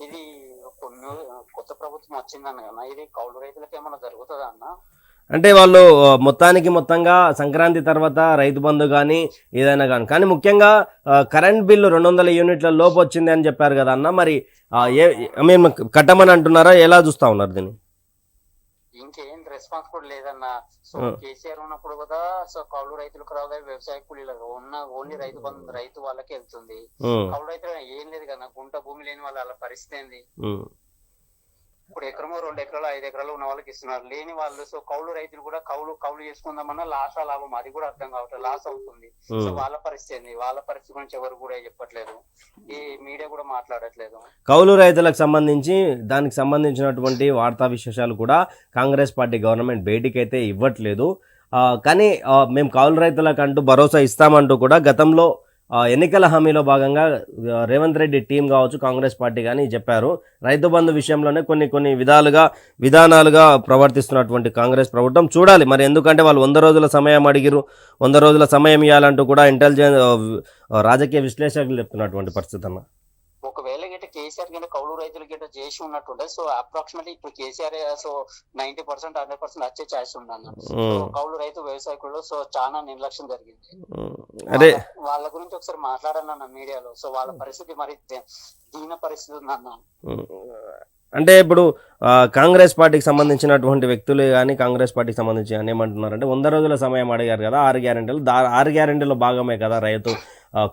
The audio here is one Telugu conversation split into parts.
ఇది కొత్త ప్రభుత్వం వచ్చిందన్న కదా ఇది కౌలు రైతులకు ఏమైనా జరుగుతుందా అన్న? అంటే వాళ్ళు మొత్తానికి మొత్తంగా సంక్రాంతి తర్వాత రైతు బంధు కానీ ఏదైనా కానీ కానీ ముఖ్యంగా కరెంట్ బిల్లు రెండు వందల యూనిట్ల లోపు వచ్చింది అని చెప్పారు కదా అన్న మరి ఏ మేము కట్టమని అంటున్నారా? ఎలా చూస్తా ఉన్నారు దీన్ని? ఇంకేం రెస్పాన్స్ కూడా లేదన్న. సో. కేసీఆర్ ఉన్నప్పుడు కూడా సో కౌలు రైతులకు రావు కానీ వ్యవసాయ కూలీలకు ఉన్న ఓన్లీ రైతు బంధు రైతు వాళ్ళకి వెళ్తుంది. కౌలు రైతులు ఏం లేదు కదా గుంట భూమి లేని వాళ్ళ వాళ్ళ పరిస్థితి ఏంది? ఇప్పుడు ఎకరమో రెండు ఎకరాలు ఐదు ఎకరాలు ఉన్న వాళ్ళకి ఇస్తున్నారు. లేని వాళ్ళు సో కౌలు రైతులు కూడా కౌలు కౌలు చేసుకుందామన్నా లాస్ లాభం. అది కూడా అర్థం కావట్లేదు. లాస్ అవుతుంది. సో. వాళ్ళ పరిస్థితి వాళ్ళ పరిస్థితి గురించి ఎవరు కూడా చెప్పట్లేదు. ఈ మీడియా కూడా మాట్లాడట్లేదు. కౌలు రైతులకు సంబంధించి దానికి సంబంధించినటువంటి వార్తా విశేషాలు కూడా కాంగ్రెస్ పార్టీ గవర్నమెంట్ బయటికి అయితే ఇవ్వట్లేదు కానీ మేము కౌలు రైతులకు అంటూ భరోసా ఇస్తామంటూ కూడా గతంలో ఎన్నికల హామీలో భాగంగా రేవంత్ రెడ్డి టీం కావచ్చు కాంగ్రెస్ పార్టీ కానీ చెప్పారు. రైతు బంధు విషయంలోనే కొన్ని కొన్ని విధాలుగా విధానాలుగా ప్రవర్తిస్తున్నటువంటి కాంగ్రెస్ ప్రభుత్వం. చూడాలి మరి ఎందుకంటే వాళ్ళు వంద రోజుల సమయం అడిగిరు వంద రోజుల సమయం ఇవ్వాలంటూ కూడా ఇంటెలిజెన్స్ రాజకీయ విశ్లేషకులు చెప్తున్నటువంటి పరిస్థితి అన్న. ఒకవేళ గిట్ట కేసీఆర్ కింద కౌలు రైతులు గిట్ట చేసి ఉన్నట్టుంటే సో అప్రాక్సిమేట్లీ ఇప్పుడు KCR so ninety percent hundred percent వచ్చే ఛాయిస్ ఉందన్న. సో ఉమ్, కౌలు రైతు వ్యవసాయకులు సో చాలా నిర్లక్ష్యం జరిగింది. అదే. వాళ్ళ- గురించి ఒకసారి మాట్లాడన్న మీడియాలో. సో వాళ్ళ పరిస్థితి మరి దీన పరిస్థితి ఉందన్న. అంటే ఇప్పుడు కాంగ్రెస్ పార్టీకి సంబంధించినటువంటి వ్యక్తులు కానీ కాంగ్రెస్ పార్టీకి సంబంధించి అని ఏమంటున్నారంటే వంద రోజుల సమయం అడిగారు కదా ఆరు గ్యారెంటీలు. దా ఆరు గ్యారెంటీలో భాగమే కదా రైతు.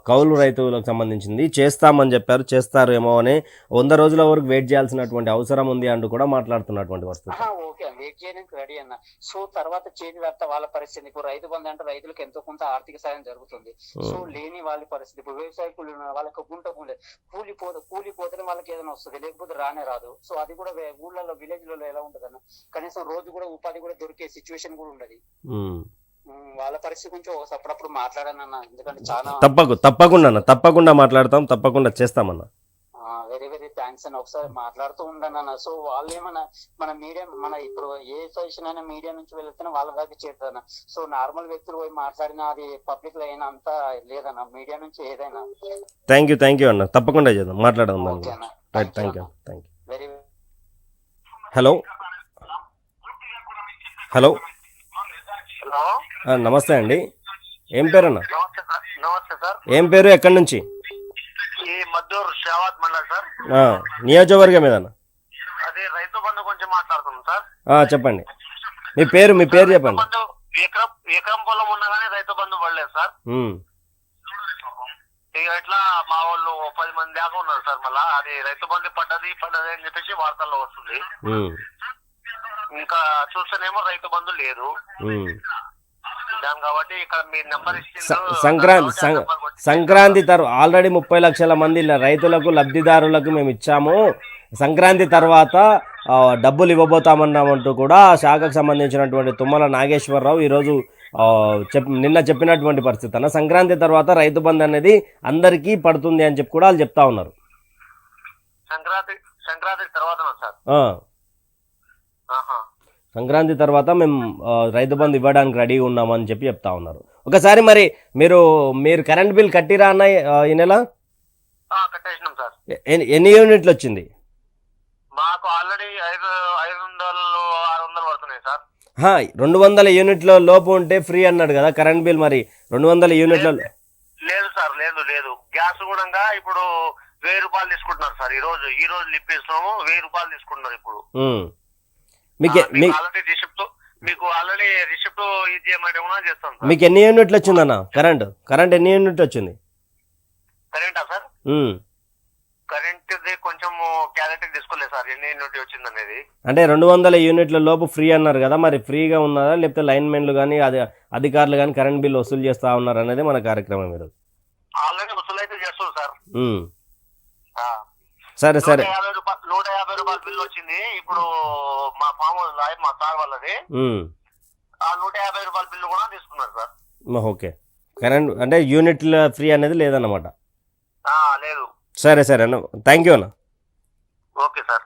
కౌలు రైతులకు సంబంధించింది. చేస్తామని చెప్పారు చేస్తారు ఏమో అని వంద రోజుల వరకు వెయిట్ చేయాల్సినటువంటి అవసరం ఉంది అంటూ కూడా మాట్లాడుతున్నటువంటి ఆహా, ఓకే వెయిట్ చేయడానికి రెడీ అన్న. సో తర్వాత చేతి తర్వాత వాళ్ళ పరిస్థితి. ఇప్పుడు రైతు బంధు అంటే రైతులకు ఎంతో కొంత ఆర్థిక సాయం జరుగుతుంది. సో లేని వాళ్ళ పరిస్థితి. ఇప్పుడు వ్యవసాయ కూలీలు ఉన్నారు, వాళ్ళకి గుంట కూలి కూలిపోతే కూలిపోతేనే వాళ్ళకి ఏదైనా వస్తుంది. లేకపోతే రానే రాదు. సో అది కూడా ఊళ్ళలో విలేజ్లలో ఎలా ఉంటది అన్న కనీసం రోజు కూడా ఉపాధి కూడా దొరికే సిచ్యువేషన్ కూడా ఉండదు. వాళ్ళ పరిస్థితి గురించి ఒక అప్పుడప్పుడు మాట్లాడానన్న ఎందుకంటే చాలా తప్పకు తప్పకుండా అన్న తప్పకుండా మాట్లాడతాం తప్పకుండా చేస్తామన్న. వెరీ వెరీ థ్యాంక్స్ అని ఒకసారి మాట్లాడుతూ ఉండను సో వాళ్ళు ఏమన్నా మన మీడియా మన ఇప్పుడు ఏ సజెషన్ అయినా మీడియా నుంచి వెళ్తేనే వాళ్ళ దాకా చేరుతాను సో నార్మల్ వ్యక్తులు పోయి మాట్లాడినా అది పబ్లిక్లో అయినా అంతా లేదన్న. మీడియా నుంచి ఏదైనా. థ్యాంక్ యూ థ్యాంక్ యూ అన్న. తప్పకుండా చేద్దాం మాట్లాడదాం thank you thank you very hello hello నమస్తే అండి. ఏం పేరు అన్న నమస్తే సార్. నమస్తే సార్. ఏం పేరు? ఎక్కడి నుంచి? ఈ మద్దూరు షావాద్ మండల్ సార్. నియోజకవర్గం ఏదన్న? అదే రైతు బంధు గురించి మాట్లాడుతున్నాం సార్. చెప్పండి. మీ పేరు మీ పేరు చెప్పండి. ఎకరం ఎకరం పొలం ఉండగానే రైతు బంధు పడలేదు సార్. ఉమ్, ఇక ఇట్లా మా వాళ్ళు ఓ పది మంది దాకా ఉన్నారు సార్ మళ్ళా. అది రైతు బంధు పడ్డది పడ్డది అని చెప్పేసి వార్తల్లో వస్తుంది. ఇంకా చూస్తేనేమో రైతు బంధు లేదు. సంక్రాంతి సంక్రాంతి తర్వాత ఆల్రెడీ ముప్పై లక్షల మంది రైతులకు లబ్ధిదారులకు మేము ఇచ్చాము. సంక్రాంతి తర్వాత డబ్బులు ఇవ్వబోతామన్నామంటూ కూడా శాఖకు సంబంధించినటువంటి తుమ్మల నాగేశ్వరరావు ఈరోజు చెప్ నిన్న చెప్పినటువంటి పరిస్థితి అన్న సంక్రాంతి తర్వాత రైతు బంధు అనేది అందరికీ పడుతుంది అని చెప్పి కూడా వాళ్ళు చెప్తా ఉన్నారు. సంక్రాంతి సంక్రాంతి తర్వాత సార్. సంక్రాంతి తర్వాత మేము రైతు బంధు ఇవ్వడానికి రెడీగా ఉన్నామని చెప్పి చెప్తా ఉన్నారు. ఒకసారి మరి మీరు మీరు కరెంట్ బిల్ కట్టిరా అన్న ఈ నెల? ఎన్ని- యూనిట్లు వచ్చింది? మాకు ఆల్రెడీ ఐదు ఐదు వందలు ఆరు వందలు పడుతున్నాయి సార్. రెండు వందల యూనిట్ల లోపు ఉంటే ఫ్రీ అన్నాడు కదా కరెంట్ బిల్ మరి రెండు వందల యూనిట్ల లేదు సార్ లేదు లేదు. గ్యాస్ కూడా ఇప్పుడు వెయ్యి రూపాయలు తీసుకుంటున్నారు సార్. ఈ రోజు ఈ రోజు లిప్పిస్తున్నాము వెయ్యి రూపాయలు తీసుకుంటున్నారు ఇప్పుడు. మీకు మీకు ఆల్రెడీ రిసిప్ట్ ఇది చేస్తాం మీకు ఎన్ని యూనిట్లు వచ్చిందన్న? కరెంట్ కరెంట్ ఎన్ని యూనిట్లు వచ్చింది? కరెంటా సార్. కరెంట్ కొంచెం క్యారెక్టర్ తీసుకోలేదు సార్. ఎన్ని యూనిట్ వచ్చింది అనేది. అంటే రెండు వందల యూనిట్ల లోపు ఫ్రీ అన్నారు కదా మరి ఫ్రీగా ఉన్నదా లేకపోతే లైన్మెన్లు కానీ అది అధికారులు కానీ కరెంట్ బిల్ వసూలు చేస్తా ఉన్నారు అనేది మన కార్యక్రమం ఈరోజు. ఆల్రెడీ వసూలు అయితే చేస్తుంది సార్. సరే. సరే యాభై రూపాయలు నూట యాభై రూపాయల బిల్ వచ్చింది. ఇప్పుడు మా ఫామ్ మా సార్ వాళ్ళది. ఆ నూట యాభై రూపాయల బిల్లు కూడా తీసుకున్నారు సార్. ఓకే. కరెంట్ అంటే యూనిట్ల ఫ్రీ అనేది లేదన్నమాట. లేదు. సరే సరే అన్న. థ్యాంక్ యూ అన్న. Okay sir.